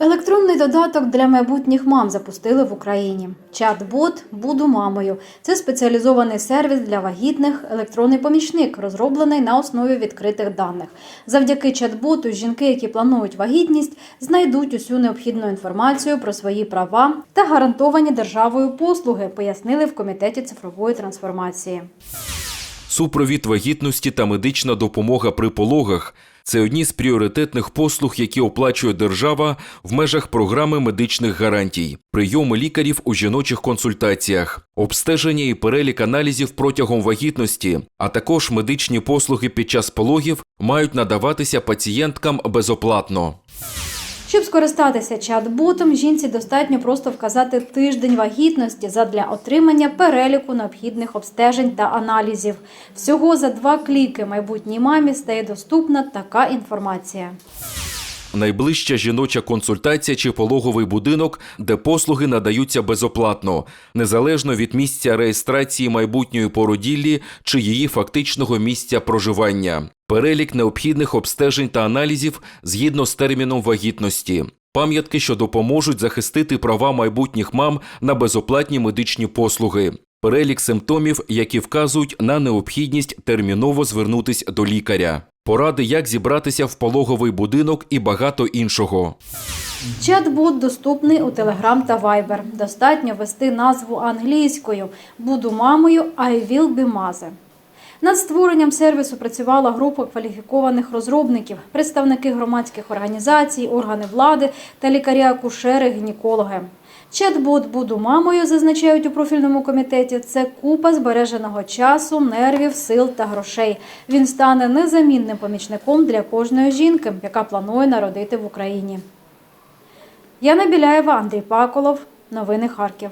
Електронний додаток для майбутніх мам запустили в Україні. Чат-бот Буду мамою. Це спеціалізований сервіс для вагітних, електронний помічник, розроблений на основі відкритих даних. Завдяки чат-боту жінки, які планують вагітність, знайдуть усю необхідну інформацію про свої права та гарантовані державою послуги, пояснили в комітеті цифрової трансформації. Супровід вагітності та медична допомога при пологах це одні з пріоритетних послуг, які оплачує держава в межах програми медичних гарантій, прийоми лікарів у жіночих консультаціях, обстеження і перелік аналізів протягом вагітності, а також медичні послуги під час пологів мають надаватися пацієнткам безоплатно. Щоб скористатися чат-ботом, жінці достатньо просто вказати тиждень вагітності задля отримання переліку необхідних обстежень та аналізів. Всього за два кліки майбутній мамі стає доступна така інформація. Найближча жіноча консультація чи пологовий будинок, де послуги надаються безоплатно, незалежно від місця реєстрації майбутньої породіллі чи її фактичного місця проживання, перелік необхідних обстежень та аналізів згідно з терміном вагітності. Пам'ятки, що допоможуть захистити права майбутніх мам на безоплатні медичні послуги, перелік симптомів, які вказують на необхідність терміново звернутись до лікаря, поради, як зібратися в пологовий будинок і багато іншого. Чат-бот доступний у Telegram та Viber. Достатньо ввести назву англійською Буду мамою I will be mother». Над створенням сервісу працювала група кваліфікованих розробників, представники громадських організацій, органи влади та лікарі-акушери, гінекологи. Чат-бот Буду мамою зазначають у профільному комітеті. Це купа збереженого часу, нервів, сил та грошей. Він стане незамінним помічником для кожної жінки, яка планує народити в Україні. Яна Біляєва, Андрій Паколов. Новини Харків.